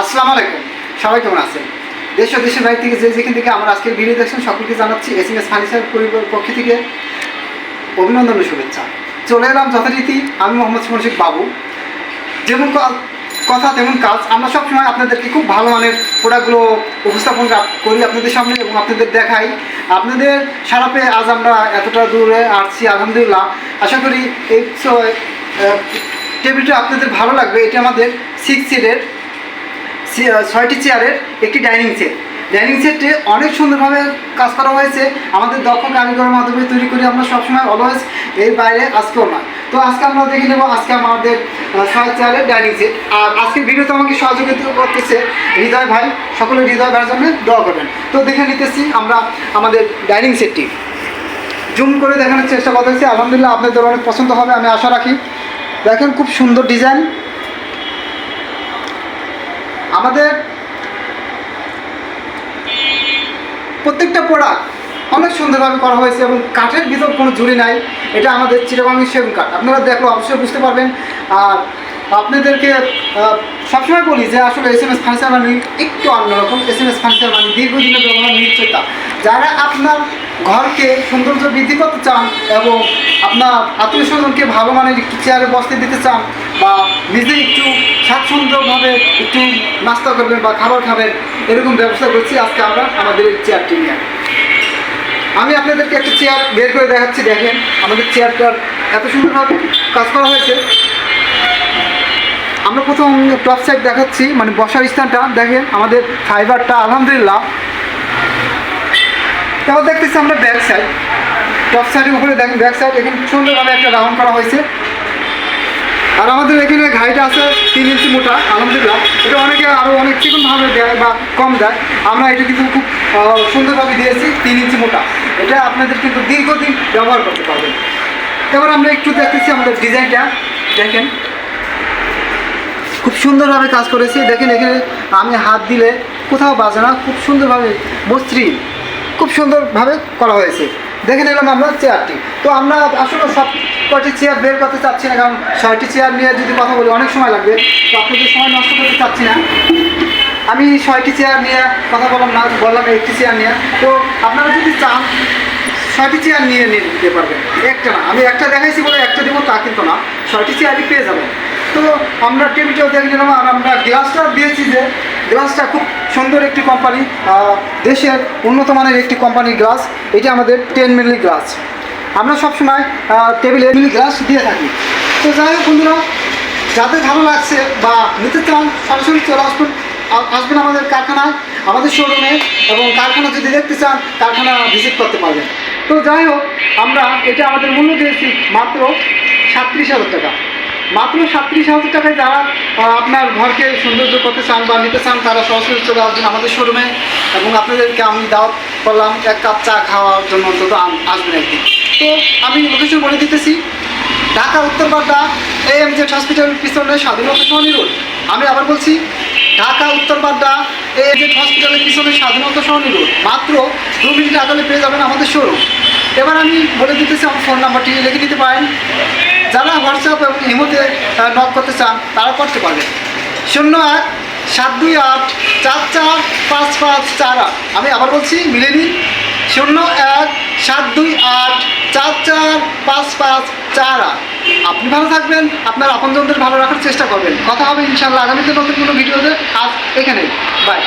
আসসালামু আলাইকুম। সবাই কেমন আছেন? দেশ ও দেশের বাইরে থেকে যে যেখান থেকে আমার আজকের ভিডিও দেখছেন, সকলকে জানাচ্ছি এস এম এস ফার্নিচার পরিবারের পক্ষ থেকে অভিনন্দন শুভেচ্ছা। চলে এলাম যথারীতি আমি মোহাম্মদ সুমন শেখ বাবু। যেমন কথা, তেমন কাজ। আমরা সবসময় আপনাদেরকে খুব ভালো মানের প্রোডাক্টগুলো উপস্থাপন করি আপনাদের সামনে এবং আপনাদের দেখাই। আপনাদের সারা পেয়ে আজ আমরা এতটা দূরে আসছি, আলহামদুলিল্লাহ। আশা করি এই টেবিলটা আপনাদের ভালো লাগবে। এটি আমাদের সিক্স সিটের ছয়টি চেয়ারের একটি ডাইনিং সেট ডাইনিং সেটটি অনেক সুন্দরভাবে কাজ করা হয়েছে। আমাদের দক্ষ কারিগরের মাধ্যমে তৈরি করি আমরা সবসময় অলওয়েজ এর বাইরে আজকেও নয়। তো আজকে আমরা দেখে নেব, আজকে আমাদের ছয় চেয়ারের ডাইনিং সেট আর আজকের ভিডিওতে আমাকে সহযোগিতা করতেছে হৃদয় ভাই। সকলে হৃদয় ভাইয়ের জন্য দোয়া করবেন। তো দেখে নিতেছি আমরা আমাদের ডাইনিং সেটটি জুম করে দেখানোর চেষ্টা করতেছি। আলহামদুলিল্লাহ আপনাদের অনেক পছন্দ হবে, আমি আশা রাখি। দেখেন খুব সুন্দর ডিজাইন আমাদের প্রত্যেকটা প্রোডাক্ট অনেক সুন্দরভাবে করা হয়েছে এবং কাঠের ভিতর কোনো জুড়ি নাই। এটা আমাদের চিরবাঙ্গি সেগুন কাঠ। আপনারা দেখলে অবশ্যই বুঝতে পারবেন। আর আপনাদেরকে সবসময় বলি যে আসলে এস এম এস ফার্নিচার মানে একটু অন্যরকম এস এম এস ফার্নিচার মানে দীর্ঘদিনের ব্যবহার নিশ্চয়তা। যারা আপনার ঘরকে সৌন্দর্য বৃদ্ধি করতে চান এবং আপনার আত্মীয় স্বজনকে ভালো মানের চেয়ারে বসতে দিতে চান বা নিজে একটু স্বাচ্ছন্দ্যভাবে একটু নাস্তা করবেন বা খাবার খাবেন, এরকম ব্যবস্থা করছি আজকে আমরা আমাদের এই চেয়ারটি নিয়ে। আমি আপনাদেরকে একটা চেয়ার বের করে দেখাচ্ছি, দেখেন। আমাদের চেয়ারটার এত সুন্দরভাবে কাজ করা হয়েছে। আমরা প্রথম টপ সাইড দেখাচ্ছি মানে বসার স্থানটা। দেখেন, আমাদের ফাইবারটা আলহামদুলিল্লাহ। এবার দেখতেছি আমরা ব্যাক সাইড টপ সাইডের উপরে দেখেন ব্যাক সাইড এখানে সুন্দরভাবে একটা রাউন্ড করা হয়েছে। আর আমাদের এখানে ঘাইটা আছে তিন ইঞ্চি মোটা, আলহামদুলিল্লাহ। এটা অনেকে আরও অনেক চিকনভাবে দেয় বা কম দেয়। আমরা এটা কিন্তু খুব সুন্দরভাবে দিয়েছি, তিন ইঞ্চি মোটা। এটা আপনাদের কিন্তু দীর্ঘদিন ব্যবহার করতে পারবেন। এবার আমরা একটু দেখতেছি আমাদের ডিজাইনটা। দেখেন। খুব সুন্দরভাবে কাজ করেছি। দেখেন এখানে আমি হাত দিলে কোথাও বাজে না, খুব সুন্দরভাবে মসৃণ, খুব সুন্দরভাবে করা হয়েছে। দেখে নিলাম আমরা চেয়ারটি তো আমরা আসলে সব কয়টি চেয়ার বের করতে চাচ্ছি না, কারণ ছয়টি চেয়ার নিয়ে যদি কথা বলি, অনেক সময় লাগবে। তো আপনাদের সময় নষ্ট করতে চাচ্ছি না আমি ছয়টি চেয়ার নিয়ে কথা বললাম না, বললাম একটি চেয়ার নিয়ে। তো আপনারা যদি চান, ছয়টি চেয়ার নিয়ে নিতে পারবেন। একটা না, আমি একটা দেখাইছি বলে একটা দেবো, তা কিন্তু না। ছয়টি চেয়ারই পেয়ে যাবেন। তো আমরা টেবিলটাও দেখে নিলাম, আর আমরা গ্লাসটা দিয়েছি যে গ্লাসটা খুব সুন্দর একটি কোম্পানি দেশের উন্নত মানের একটি কোম্পানির গ্লাস এটি আমাদের টেন মিলি গ্লাস আমরা সবসময় টেবিলে মিলি গ্লাস দিয়ে থাকি। তো যাই হোক বন্ধুরা, যাদের ভালো লাগছে বা নিতে চান, সরাসরি চলে আসবেন আসবেন আমাদের কারখানায়, আমাদের শোরুমে এবং কারখানা যদি দেখতে চান, কারখানা ভিজিট করতে পারবেন। তো যাই হোক, আমরা, এটা আমাদের মূল্য দিয়েছি মাত্র সাতত্রিশ হাজার টাকা। মাত্র সাতত্রিশ হাজার টাকায় যারা আপনার ঘরকে সৌন্দর্য করতে চান বা নিতে চান, তারা সরাসরি চলে আসবেন আমাদের শোরুমে এবং আপনাদেরকে আমি দাওয়াত করলাম, এক কাপ চা খাওয়ার জন্য অন্তত আসবেন একদিন। তো আমি লোকেশন বলে দিতেছি, ঢাকা উত্তরপাড্ডা এম জেড হসপিটাল পিছনে স্বাধীনতা সহনী রোড। আমি আবার বলছি, ঢাকা উত্তরপাড্ডা এম জেড হসপিটালের পিছনে স্বাধীনতা সহনী রোড। মাত্র দু মিনিট আগালে পেয়ে যাবেন আমাদের শোরুম এবার আমি বলে দিতেছি, আমার ফোন নাম্বারটি লিখে দিতে পারেন। যারা হোয়াটসঅ্যাপ এবং ইমোতে নক করতে চান, তারা করতে পারবেন শূন্য এক, সাত দুই আট, চার চার, পাঁচ পাঁচ, চার আট। আমি আবার বলছি, মিলে নিন। শূন্য এক, সাত দুই আট, চার চার, পাঁচ পাঁচ, চার আট। আপনি ভালো থাকবেন, আপনার আপনজনদের ভালো রাখার চেষ্টা করবেন। কথা হবে ইনশাল্লাহ আগামীতে নতুন কোনো ভিডিওতে। আজ এখানে বাই